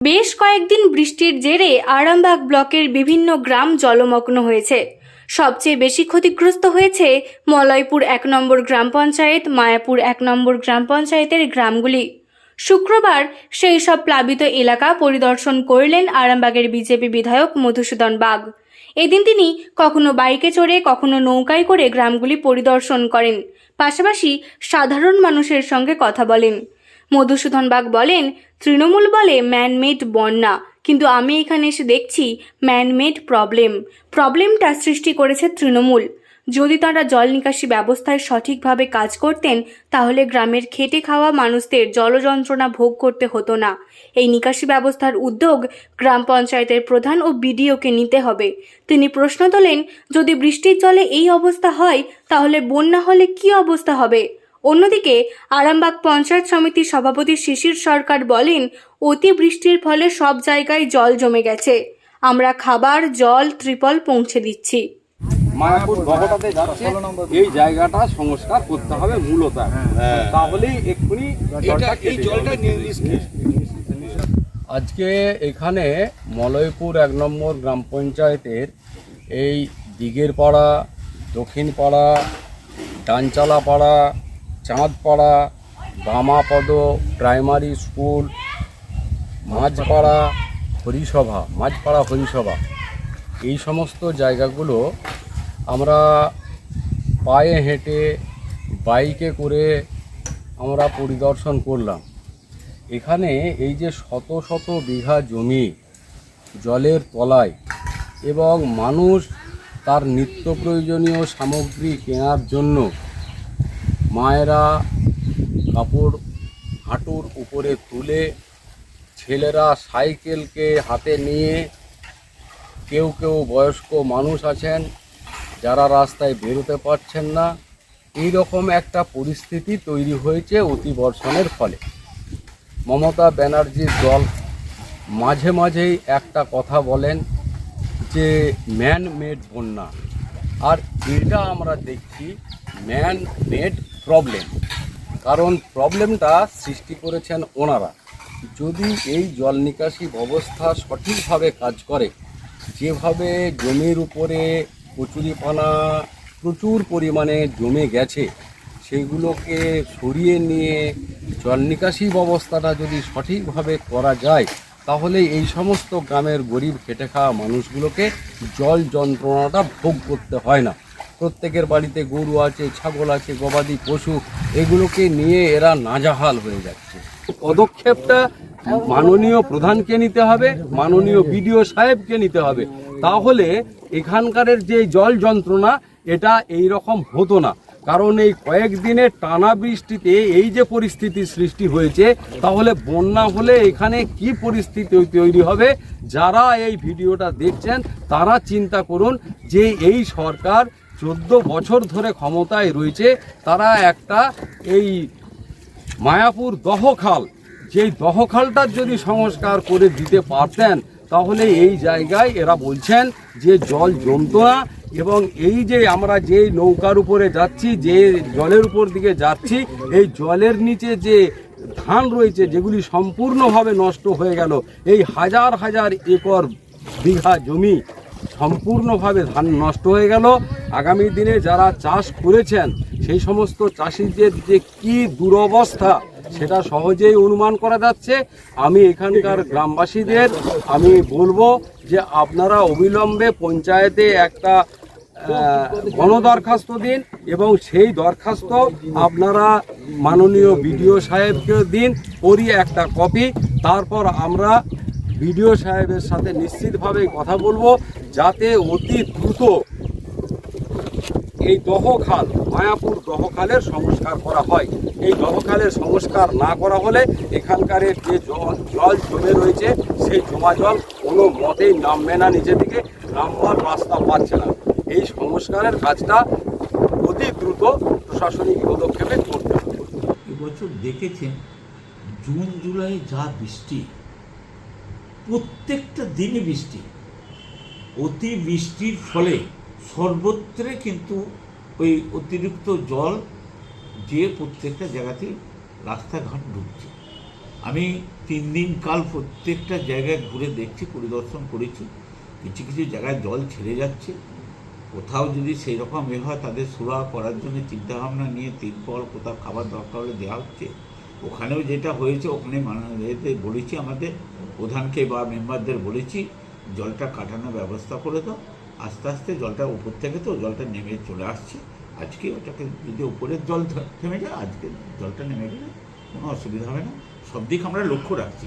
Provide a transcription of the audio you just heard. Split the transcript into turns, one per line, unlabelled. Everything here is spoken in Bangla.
বেশ কয়েকদিন বৃষ্টির জেরে আরামবাগ ব্লকের বিভিন্ন গ্রাম জলমগ্ন হয়েছে। সবচেয়ে বেশি ক্ষতিগ্রস্ত হয়েছে মলয়পুর এক নম্বর গ্রাম পঞ্চায়েত, মায়াপুর এক নম্বর গ্রাম পঞ্চায়েতের গ্রামগুলি। শুক্রবার সেই সব প্লাবিত এলাকা পরিদর্শন করলেন আরামবাগের বিজেপি বিধায়ক মধুসূদন বাগ। এদিন তিনি কখনো বাইকে চড়ে, কখনো নৌকায় করে গ্রামগুলি পরিদর্শন করেন। পাশাপাশি সাধারণ মানুষের সঙ্গে কথা বলেন। মধুসূদন বাগ বলেন, তৃণমূল বলে ম্যানমেড বন্যা, কিন্তু আমি এখানে এসে দেখছি ম্যানমেড প্রবলেম প্রবলেমটা সৃষ্টি করেছে তৃণমূল। যদি তারা জল নিকাশি ব্যবস্থায় সঠিকভাবে কাজ করতেন, তাহলে গ্রামের খেটে খাওয়া মানুষদের জলযন্ত্রণা ভোগ করতে হতো না। এই নিকাশি ব্যবস্থার উদ্যোগ গ্রাম পঞ্চায়েতের প্রধান ও বিডিওকে নিতে হবে। তিনি প্রশ্ন তোলেন, যদি বৃষ্টির জলে এই অবস্থা হয়, তাহলে বন্যা হলে কি অবস্থা হবে? অন্যদিকে আরামবাগ পঞ্চায়েত সমিতির সভাপতি শিশির সরকার বলেন অতিবৃষ্টির ফলে সব জায়গায় জল জমে গেছে। আমরা খাবার জল ত্রিপল পৌঁছে দিচ্ছি।
মায়াপুর গহটাতে যাচ্ছে। এই জায়গাটা সংস্কার করতে হবে মূলত। তাহলেই এক্ষুনি এই জলটা আজকে এখানে মলয়পুর এক নম্বর গ্রাম পঞ্চায়েতের এই দিগের পাড়া দক্ষিণ পাড়া ডানচালা পাড়া চাঁদপাড়া, বামাপদ প্রাইমারি স্কুল, মাঝপাড়া হরিসভা মাঝপাড়া হরিসভা। এই সমস্ত জায়গাগুলো আমরা পায়ে হেঁটে, বাইকে করে আমরা পরিদর্শন করলাম। এখানে এই যে শত শত বিঘা জমি জলের তলায় এবং মানুষ তার নিত্য প্রয়োজনীয় সামগ্রী কেনার জন্য মায়েরা কাপড় হাঁটুর উপরে তুলে ছেলেরা সাইকেলকে হাতে নিয়ে কেউ কেউ বয়স্ক মানুষ আছেন যারা রাস্তায় বেরোতে পারছেন না। এই রকম একটা পরিস্থিতি তৈরি হয়েছে অতিবর্ষণের ফলে। মমতা ব্যানার্জির দল মাঝে মাঝেই একটা কথা বলেন যে ম্যান মেড বন্যা। আর এটা আমরা দেখছি ম্যান মেড প্রবলেম কারণ প্রবলেমটা সৃষ্টি করেছেন ওনারা। যদি এই জল নিকাশি ব্যবস্থা সঠিকভাবে কাজ করে, যেভাবে জমির উপরে কচুরিপানা প্রচুর পরিমাণে জমে গেছে, সেগুলোকে সরিয়ে নিয়ে জল নিকাশি ব্যবস্থাটা যদি সঠিকভাবে করা যায় তাহলে এই সমস্ত গ্রামের গরিব খেটে খাওয়া মানুষগুলোকে জল যন্ত্রণাটা ভোগ করতে হয় না। প্রত্যেকের বাড়িতে গরু আছে, ছাগল আছে, গবাদি পশু, এগুলোকে নিয়ে এরা নাজাহাল হয়ে যাচ্ছে। পদক্ষেপটা মাননীয় প্রধানকে নিতে হবে, মাননীয় বিডিও সাহেবকে নিতে হবে। তাহলে এখানকারের যে জল যন্ত্রণা, এটা এই রকম হতো না। কারণ এই কয়েকদিনে টানা বৃষ্টিতে এই যে পরিস্থিতি সৃষ্টি হয়েছে, তাহলে বন্যা হলে এখানে কি পরিস্থিতি তৈরি হবে? যারা এই ভিডিওটা দেখছেন, তারা চিন্তা করুন যে এই সরকার চোদ্দ বছর ধরে ক্ষমতায় রয়েছে, তারা একটা এই মায়াপুর দহখাল, যেই দহখালটার যদি সংস্কার করে দিতে পারতেন, তাহলে এই জায়গায় এরা বলছেন যে জল জমতো না এবং এই যে আমরা যে নৌকার উপরে যাচ্ছি, যে জলের উপর দিকে যাচ্ছি, এই জলের নিচে যে ধান রয়েছে, যেগুলি সম্পূর্ণভাবে নষ্ট হয়ে গেল, এই হাজার হাজার একর বিঘা জমি সম্পূর্ণভাবে ধান নষ্ট হয়ে গেল। আগামী দিনে যারা চাষ করেছেন, সেই সমস্ত চাষিদের যে কি দুরবস্থা, সেটা সহজেই অনুমান করা যাচ্ছে। আমি এখানকার গ্রামবাসীদের, আমি বলব যে আপনারা অবিলম্বে পঞ্চায়েতে একটা গণদরখাস্ত দিন এবং সেই দরখাস্ত আপনারা মাননীয় বিডিও সাহেবকে দিন করি একটা কপি। তারপর আমরা বিডিও সাহেবের সাথে নিশ্চিতভাবে কথা বলব, যাতে অতি দ্রুত এই দহখাল, মায়াপুর দহখালের সংস্কার করা হয়। এই দহখালের সংস্কার না করা হলে এখানকার যে জল জল জমে রয়েছে, সেই জমা জল কোনো মতেই নামবে না নিচে দিকে, নামবার রাস্তা পাচ্ছে না। এই সংস্কারের কাজটা অতি দ্রুত প্রশাসনিক পদক্ষেপে করতে হবে।
এবছর দেখেছেন, জুন, জুলাই যা বৃষ্টি, প্রত্যেকটা দিনই বৃষ্টি। অতি বৃষ্টির ফলে সর্বত্রে কিন্তু ওই অতিরিক্ত জল যে প্রত্যেকটা জায়গাতে রাস্তাঘাট ঢুকছে। আমি তিন দিন কাল প্রত্যেকটা জায়গায় ঘুরে দেখছি, পরিদর্শন করেছি, কিছু কিছু জায়গায় জল ছেড়ে যাচ্ছে। কোথাও যদি সেই রকম এ হয়, তাদের সুরা করার জন্য চিন্তাভাবনা নিয়ে তিরপল কোথাও খাবার দরকার হলে দেওয়া হচ্ছে। ওখানেও যেটা হয়েছে, ওখানে মানে এতে বলেছি আমাদের, প্রধানকে বা মেম্বারদের বলেছি, জলটা কাটানোর ব্যবস্থা করে দাও। আস্তে আস্তে জলটা উপর থেকে তো জলটা নেমে চলে আসছে। আজকে ওটাকে যদি উপরের জল থেমে যায়, আজকে জলটা নেমে গেলে কোনো অসুবিধা হবে না। সব দিক আমরা লক্ষ্য রাখছি।